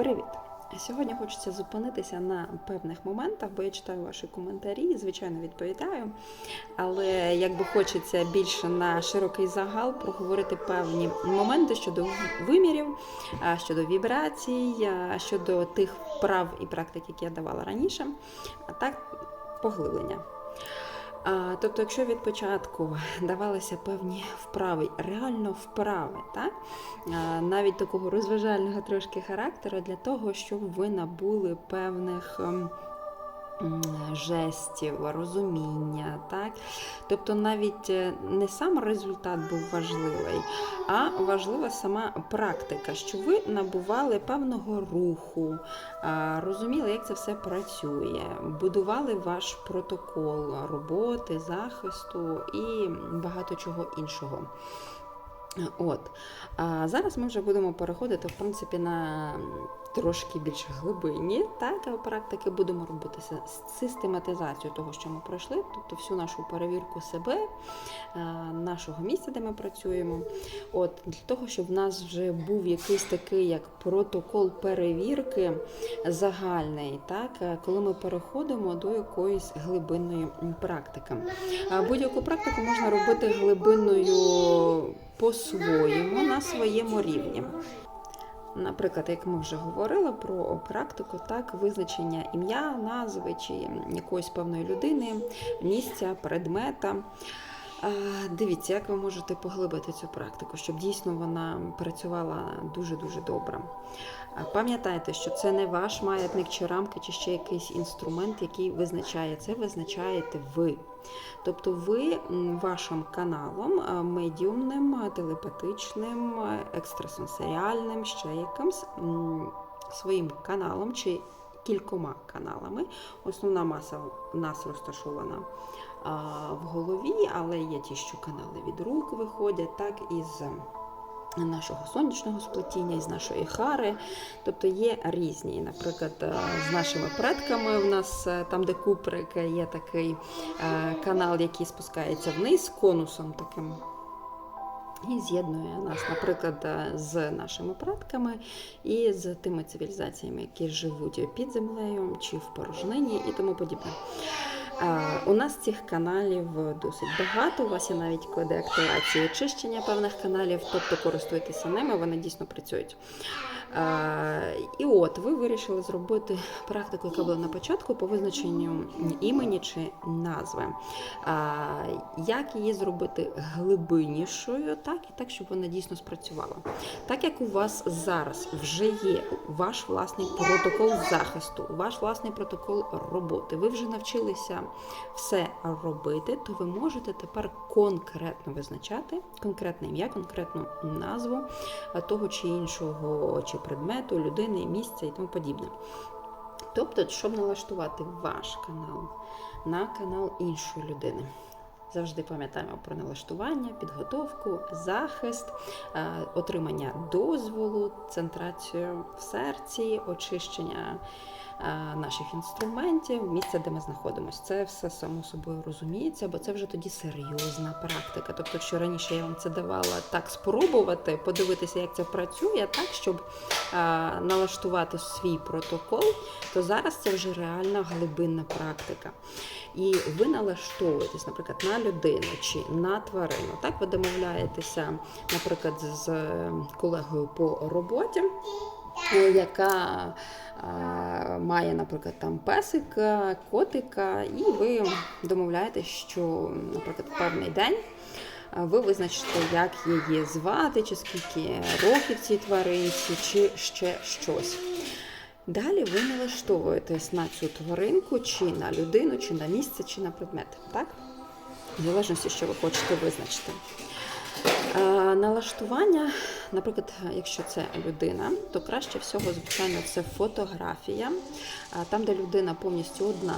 Привіт! Сьогодні хочеться зупинитися на певних моментах, бо я читаю ваші коментарі звичайно, відповідаю. Але якби хочеться більше на широкий загал проговорити певні моменти щодо вимірів, щодо вібрацій, щодо тих вправ і практик, які я давала раніше, а так поглиблення. Тобто, якщо від початку давалися певні вправи, реально вправи, так? Навіть такого розважального трошки характеру, для того, щоб ви набули певних. Жестів, розуміння, так? Тобто навіть е, не сам результат був важливий, а важлива сама практика, що ви набували певного руху, розуміли, як це все працює, будували ваш протокол роботи, захисту і багато чого іншого. От. А зараз ми вже будемо переходити, в принципі, на трошки більш глибинні так, практики. Будемо робити си- систематизацію того, що ми пройшли, тобто всю нашу перевірку себе, нашого місця, де ми працюємо. От, для того, щоб в нас вже був якийсь такий як протокол перевірки загальний, так, е, коли ми переходимо до якоїсь глибинної практики. Будь-яку практику можна робити глибинною по-своєму на своєму рівні. Наприклад, як ми вже говорили про практику, так, визначення ім'я, назви чи якоїсь певної людини, місця, предмета. Дивіться, як ви можете поглибити цю практику, щоб дійсно вона працювала дуже-дуже добре. Пам'ятайте, що це не ваш маятник чи рамка, чи ще якийсь інструмент, який визначає це, визначаєте ви. Тобто ви вашим каналом медіумним, телепатичним, екстрасенсоріальним, ще якимсь своїм каналом чи кількома каналами. Основна маса в нас розташована в голові, але є ті, що канали від рук виходять, так із нашого сонячного сплетіння, із нашої хари. Тобто є різні. Наприклад, е, з нашими предками в нас е, там, де куприк, є такий е, канал, який спускається вниз конусом таким. І з'єднує нас, наприклад, з нашими предками і з тими цивілізаціями, які живуть під землею чи в порожнині і тому подібне. У нас цих каналів досить багато. У вас є навіть коди активації очищення певних каналів, тобто користуйтеся ними, вони дійсно працюють. І от ви вирішили зробити практику, яка була на початку, по визначенню імені чи назви. Як її зробити глибиннішою, так і так, щоб вона дійсно спрацювала. Так як у вас зараз вже є ваш власний протокол захисту, ваш власний протокол роботи, ви вже навчилися все робити, то ви можете тепер конкретно визначати конкретне ім'я, конкретну назву того чи іншого чи предмету, людини, місця і тому подібне. Тобто, щоб налаштувати ваш канал на канал іншої людини. Завжди пам'ятаємо про налаштування, підготовку, захист, е, отримання дозволу, центрацію в серці, очищення е, наших інструментів, місця, де ми знаходимося. Це все само собою розуміється, бо це вже тоді серйозна практика. Тобто, якщо раніше я вам це давала так спробувати, подивитися, як це працює, так щоб е, налаштувати свій протокол, то зараз це вже реальна глибинна практика. І ви налаштовуєтесь, наприклад, на людину чи на тварину. Так ви домовляєтеся, наприклад, з е, колегою по роботі. е, Яка е, має, наприклад, там песика, котика, і ви домовляєтесь, що, наприклад, певний день е, ви визначите, як її звати, чи скільки років цій тваринці, чи ще щось. Далі ви налаштовуєтесь на цю тваринку, чи на людину, чи на місце, чи на предмет. Так? В залежності, що ви хочете визначити. Е, Налаштування, наприклад, якщо це людина, то краще всього, звичайно, це фотографія, е, там, де людина повністю одна,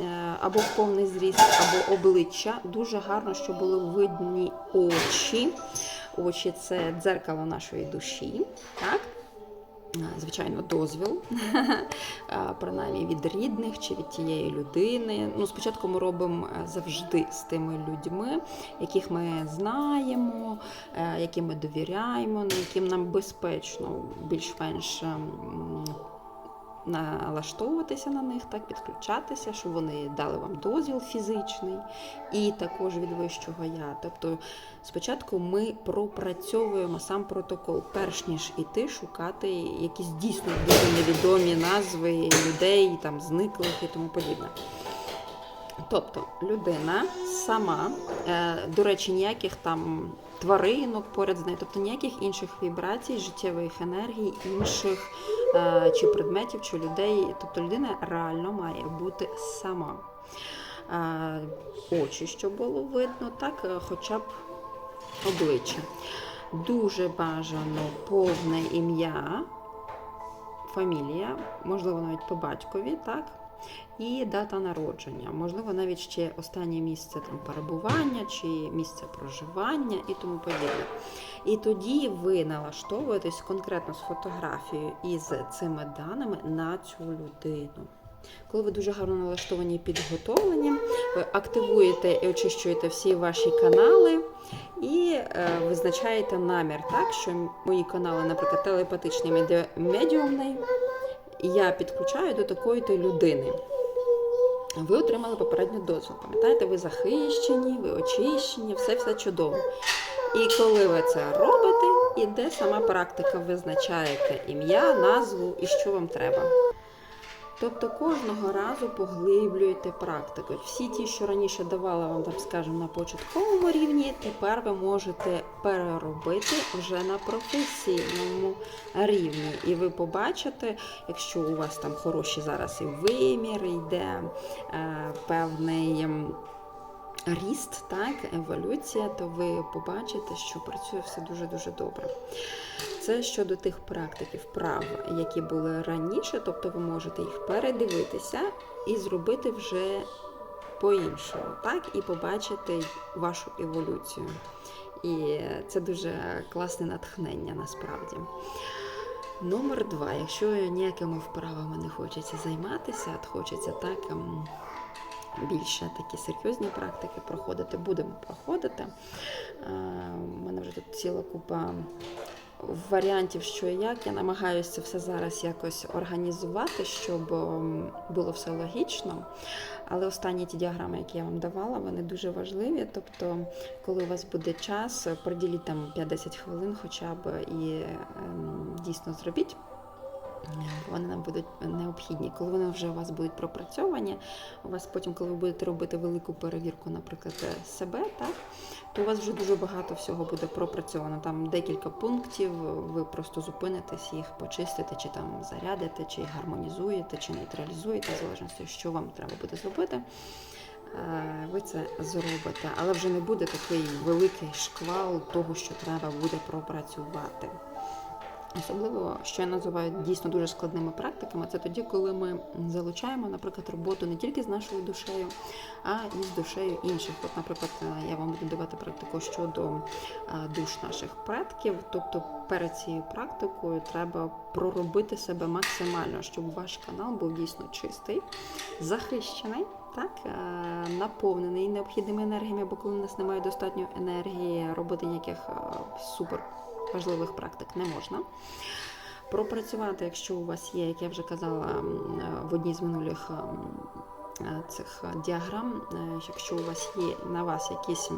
е, або повний зріст, або обличчя. Дуже гарно, щоб були видні очі. Очі це дзеркало нашої душі. Так? А, Звичайно, дозвіл, а, принаймні від рідних чи від тієї людини. Ну, спочатку ми робимо е, завжди з тими людьми, яких ми знаємо, е, яким ми довіряємо, на яким нам безпечно більш-менш ем, налаштовуватися на них, так, підключатися, щоб вони дали вам дозвіл фізичний і також від вищого я. Тобто спочатку ми пропрацьовуємо сам протокол, перш ніж іти шукати якісь дійсно дуже невідомі назви людей, там зниклих і тому подібне. Тобто людина сама, е, до речі, ніяких там тваринок поряд з нею, тобто ніяких інших вібрацій, життєвих енергій, інших е, чи предметів, чи людей. Тобто людина реально має бути сама. Е, Очі, щоб було видно, так, е, хоча б обличчя. Дуже бажано повне ім'я, фамілія, можливо, навіть по батькові, так? І дата народження, можливо, навіть ще останнє місце там перебування чи місце проживання і тому подібне. І тоді ви налаштовуєтесь конкретно з фотографією і з цими даними на цю людину. Коли ви дуже гарно налаштовані і підготовлені, ви активуєте і очищуєте всі ваші канали і е, визначаєте намір, так, що мої канали, наприклад, телепатичний медіумний, я підключаю до такої-то людини. Ви отримали попередню дозвіл. Пам'ятаєте, ви захищені, ви очищені, все все чудово. І коли ви це робите, іде сама практика, визначаєте ім'я, назву і що вам треба. Тобто кожного разу поглиблюєте практику. Всі ті, що раніше давала вам, так скажемо, на початковому рівні, тепер ви можете переробити вже на професійному рівні. І ви побачите, якщо у вас там хороші зараз і вимір, йде е, певний. Ем, Ріст, так, еволюція, то ви побачите, що працює все дуже-дуже добре. Це щодо тих практик і вправ, які були раніше, тобто ви можете їх передивитися і зробити вже по-іншому, так, і побачити вашу еволюцію. І це дуже класне натхнення насправді. Номер два. Якщо ніякими вправами не хочеться займатися, от хочеться так. Більше такі серйозні практики проходити, будемо проходити. Е, У мене вже тут ціла купа варіантів, що і як. Я намагаюся все зараз якось організувати, щоб було все логічно. Але останні ті діаграми, які я вам давала, вони дуже важливі. Тобто, коли у вас буде час, приділіть там 5-10 хвилин хоча б і ем, дійсно зробіть. Вони нам будуть необхідні. Коли вони вже у вас будуть пропрацьовані, у вас потім, коли ви будете робити велику перевірку, наприклад, себе, так, то у вас вже дуже багато всього буде пропрацьовано. Там декілька пунктів, ви просто зупинитесь, їх почистите, чи там зарядите, чи гармонізуєте, чи нейтралізуєте, в залежності, що вам треба буде зробити. Е, Ви це зробите, але вже не буде такий великий шквал того, що треба буде пропрацювати. Особливо, що я називаю дійсно дуже складними практиками, це тоді, коли ми залучаємо, наприклад, роботу не тільки з нашою душею, а і з душею інших. От, наприклад, е, я вам буду давати практику щодо е, душ наших предків. Тобто перед цією практикою треба проробити себе максимально, щоб ваш канал був дійсно чистий, захищений. Так, е, наповнений необхідними енергіями, бо коли у нас немає достатньо енергії, робити ніяких супер важливих практик не можна. Пропрацювати, якщо у вас є, як я вже казала е, в одній з минулих е, цих діаграм, е, якщо у вас є на вас якісь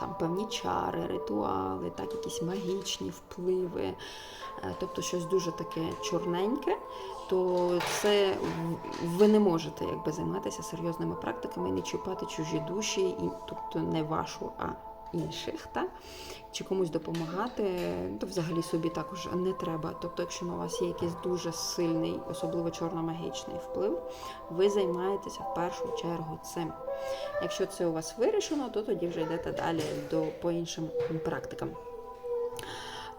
там певні чари, ритуали, так, якісь магічні впливи, тобто щось дуже таке чорненьке, то це ви не можете якби займатися серйозними практиками не чіпати чужі душі, і, тобто не вашу, а інших, так? чи комусь допомагати, то взагалі собі також не треба. Тобто, якщо на вас є якийсь дуже сильний, особливо чорномагічний вплив, ви займаєтеся в першу чергу цим. Якщо це у вас вирішено, то тоді вже йдете далі до, по іншим практикам.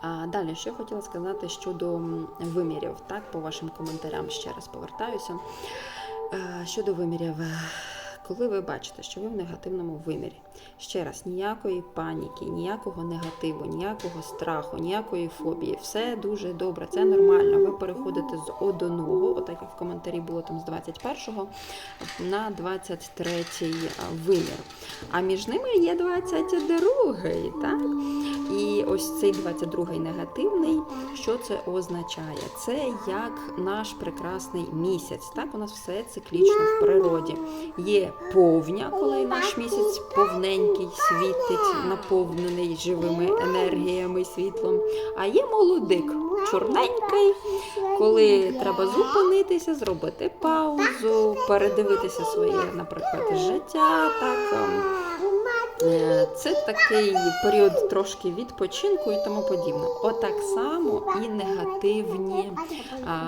А далі, що я хотіла сказати щодо вимірів, так, по вашим коментарям ще раз повертаюся. Щодо вимірів, коли ви бачите, що ви в негативному вимірі, ще раз, ніякої паніки, ніякого негативу, ніякого страху, ніякої фобії, все дуже добре, це нормально. Ви переходите з одного, отак як в коментарі було там з 21-го на 23-й вимір. А між ними є 22-й, так? І ось цей 22-й негативний, що це означає? Це як наш прекрасний місяць. Так, у нас все циклічно в природі. Є повня, коли наш місяць повненький, світить, наповнений живими енергіями, світлом. А є молодик, чорненький, коли треба зупинитися, зробити паузу, передивитися своє, наприклад, життя. Так, ем, Це такий період трошки відпочинку і тому подібне. Отак само і негативні, а,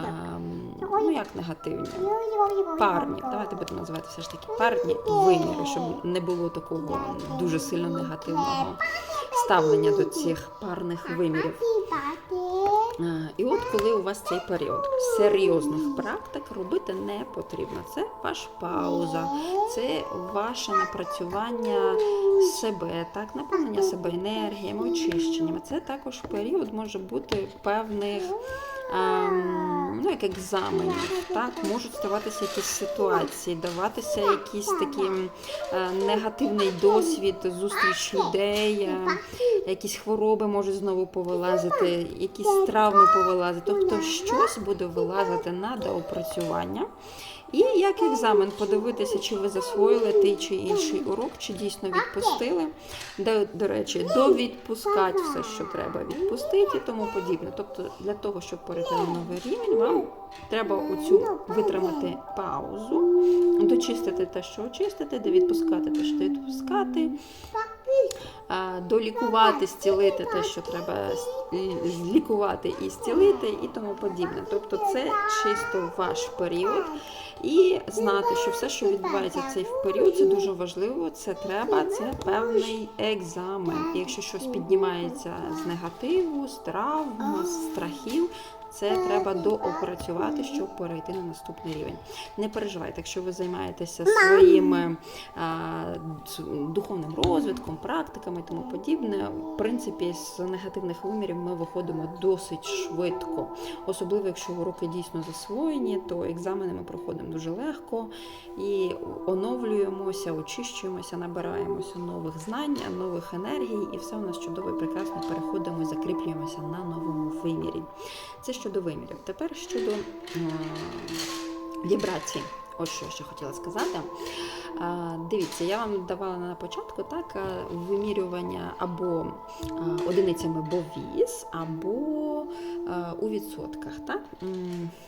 ну як негативні, парні. Давайте будемо називати все ж таки парні виміри, щоб не було такого дуже сильно негативного ставлення до цих парних вимірів. Е, І от коли у вас цей період серйозних практик робити не потрібно. Це ваша пауза, це ваше напрацювання себе, так, наповнення себе енергіями, очищеннями. Це також період може бути певних. ем, Ну, як екзаменів, так можуть ставатися якісь ситуації, даватися якийсь такий е, негативний досвід, зустріч людей, е, якісь хвороби можуть знову повилазити, якісь травми повилазити. Тобто щось буде вилазити на доопрацювання. І як екзамен подивитися, чи ви засвоїли той чи інший урок, чи дійсно відпустили. До, до речі, довідпускати все, що треба відпустити і тому подібне. Тобто для того, щоб перейти на новий рівень, вам треба оцю витримати паузу, дочистити те, що очистити, де відпускати те, що відпускати, долікувати, зцілити те, що треба злікувати і зцілити, і тому подібне. Тобто це чисто ваш період. І знати, що все, що відбувається в цей період, це дуже важливо. Це треба, це певний екзамен. І якщо щось піднімається з негативу, з травм, з страхів. Це треба доопрацювати, щоб перейти на наступний рівень. Не переживайте, якщо ви займаєтеся своїм а, духовним розвитком, практиками і тому подібне. В принципі, з негативних вимірів ми виходимо досить швидко. Особливо, якщо уроки дійсно засвоєні, то екзамени ми проходимо дуже легко і оновлюємося, очищуємося, набираємося нових знань, нових енергій, і все у нас чудово і прекрасно переходимо і закріплюємося на новому вимірі. Це щодо вимірів. Тепер щодо е, вібрацій. Ось що я ще хотіла сказати. Дивіться, я вам давала на початку так е, вимірювання або е, одиницями бовіз, або е, у відсотках. Так?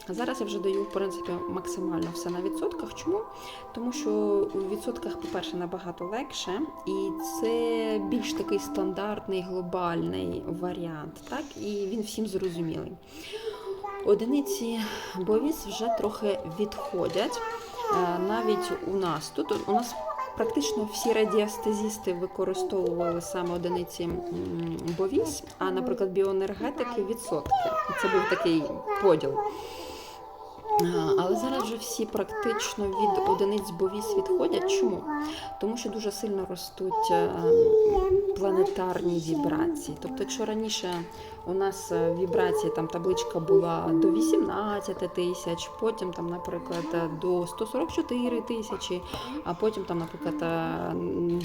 Зараз я вже даю в принципі максимально все на відсотках. Чому? Тому що у відсотках, по-перше, набагато легше, і це більш такий стандартний глобальний варіант, так? і він всім зрозумілий. Одиниці бовіз вже трохи відходять. Е, Навіть у нас тут у нас практично всі радіастезісти використовували саме одиниці м, бовіз, а, наприклад, біоенергетики відсотки. Це був такий поділ. Але зараз вже всі практично від одиниць бовіз відходять. Чому? Тому що дуже сильно ростуть е, планетарні вібрації. Тобто, якщо раніше у нас е, вібрації там табличка була до 18 тисяч, потім там, наприклад, е, до 144 тисячі, а потім там, наприклад, е,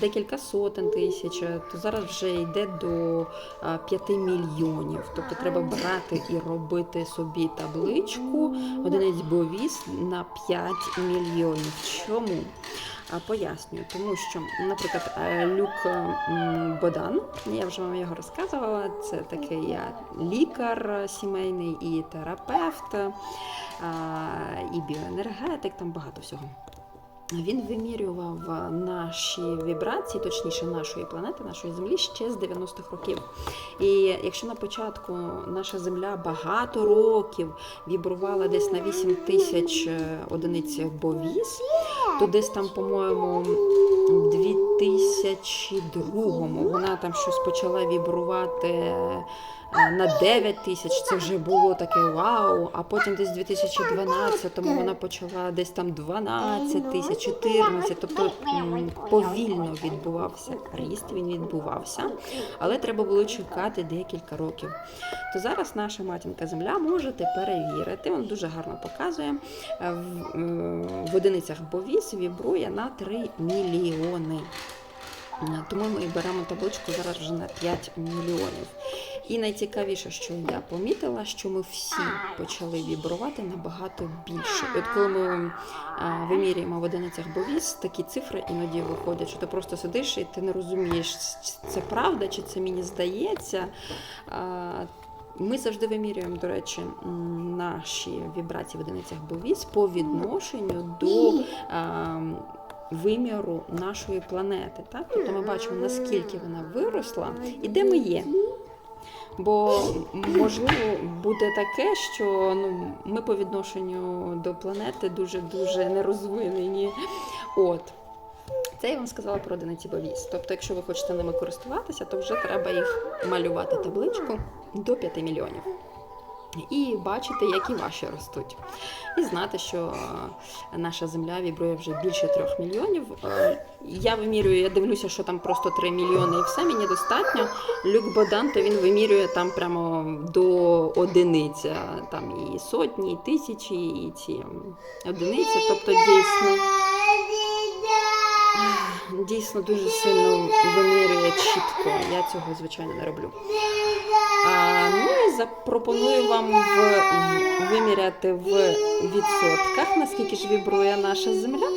декілька сотень тисяч, то зараз вже йде до е, 5 мільйонів. Тобто треба брати і робити собі табличку одиниць бовіз на 5 мільйонів. Чому? Пояснюю, тому що, наприклад, е, Люк м, Бодан, я вже вам його розказувала, це такий е, лікар е, сімейний і терапевт, е, і біоенергетик, там багато всього. Він вимірював е, наші вібрації, точніше нашої планети, нашої землі ще з 90-х років. І якщо на початку наша земля багато років вібрувала десь на 8 тисяч е, одиниць бовіз, то десь там, по-моєму, 2002-му вона там щось почала вібрувати е, на 9 тисяч. Це вже було таке вау. А потім десь в 2012-му вона почала десь там 12 тисяч, 14. Тобто повільно відбувався ріст, він відбувався, але треба було чекати декілька років. То зараз наша матінка земля можете перевірити. Він дуже гарно показує. Е, В, е, в одиницях Бовіс вібрує на 3 мільйони. Е, Тому ми беремо табличку зараз вже на 5 мільйонів. І найцікавіше, що я помітила, що ми всі почали вібрувати набагато більше. І От коли ми е, вимірюємо в одиницях Бовіс, такі цифри іноді виходять, що ти просто сидиш і ти не розумієш, це правда чи це мені здається. Е, Ми завжди вимірюємо, до речі, наші вібрації в одиницях Бовіс по відношенню до виміру нашої планети. Так? Тобто ми бачимо, наскільки вона виросла і де ми є. Бо можливо буде таке, що ну, ми по відношенню до планети дуже-дуже нерозвинені. От. Це я вам сказала про одиниці Бовіс. Тобто, якщо ви хочете ними користуватися, то вже треба їх малювати табличку до 5 мільйонів. І бачити, які ваші ростуть. І знати, що е, наша земля вібрує вже більше трьох мільйонів. Е, Я вимірюю, я дивлюся, що там просто 3 мільйони і все мені достатньо. Люк Бодан, то він вимірює там прямо до одиниці, там і сотні, і тисячі, і ці одиниці. Тобто дійсно, дійсно дуже сильно вимірює чітко. Я цього, звичайно, не роблю. А, запропоную вам в, виміряти в відсотках, наскільки ж вібрує наша земля,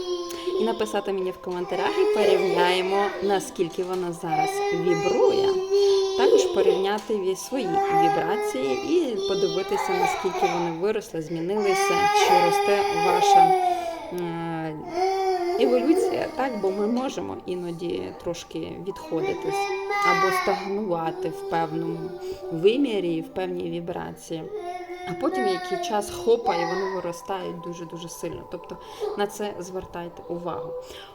і написати мені в коментарях і порівняємо, наскільки вона зараз вібрує. Також порівняти свої вібрації і подивитися, наскільки вони виросли, змінилися, чи росте ваша. е, Еволюція, так, бо ми можемо іноді трошки відходити або стагнувати в певному вимірі, в певній вібрації. А потім який час хопа, і вони виростають дуже-дуже сильно. Тобто на це звертайте увагу.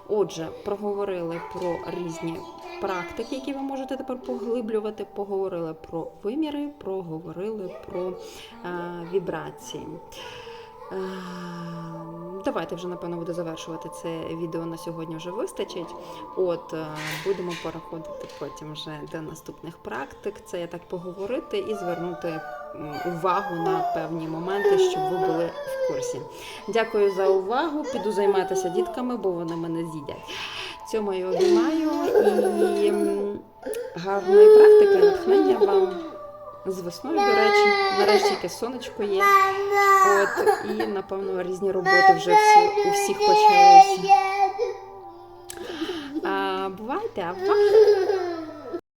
Отже, проговорили про різні практики, які ви можете тепер поглиблювати. Поговорили про виміри, проговорили про е, вібрації. Е, Давайте вже напевно буду завершувати це відео на сьогодні. Вже вистачить. От е, будемо переходити потім вже до наступних практик. Це я так поговорити і звернути увагу на певні моменти, щоб ви були в курсі. Дякую за увагу. Піду займатися дітками, бо вони мене з'їдять. Цьому я обіймаю і гарної практики, натхнення вам. З весною, до речі, нарешті яке сонечко є. От, і, напевно, різні роботи вже всі, у всіх почалися. А, бувайте, а